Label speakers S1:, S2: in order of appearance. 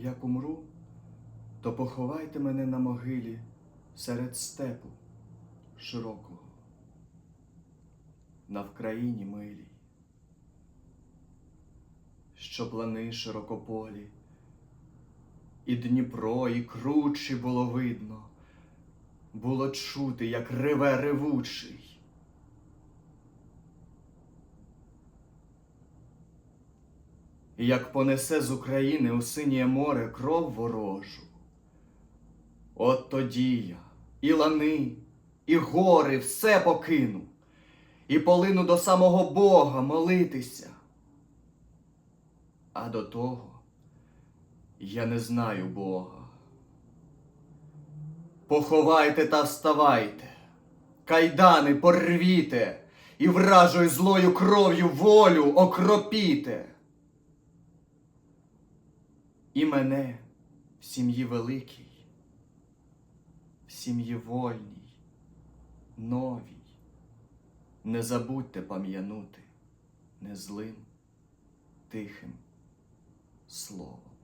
S1: Як умру, то поховайте мене на могилі серед степу широкого, на Вкраїні милій, що плани широкополі, і Дніпро, і кручі було видно, було чути, як реве ревучий. Як понесе з України у синє море кров ворожу. От тоді я і лани, і гори все покину, і полину до самого Бога молитися. А до того я не знаю Бога. Поховайте та вставайте, кайдани порвіте, і вражою злою кров'ю волю окропіте. І мене в сім'ї великій, в сім'ї вольній, новій, не забудьте пам'янути незлим, тихим словом.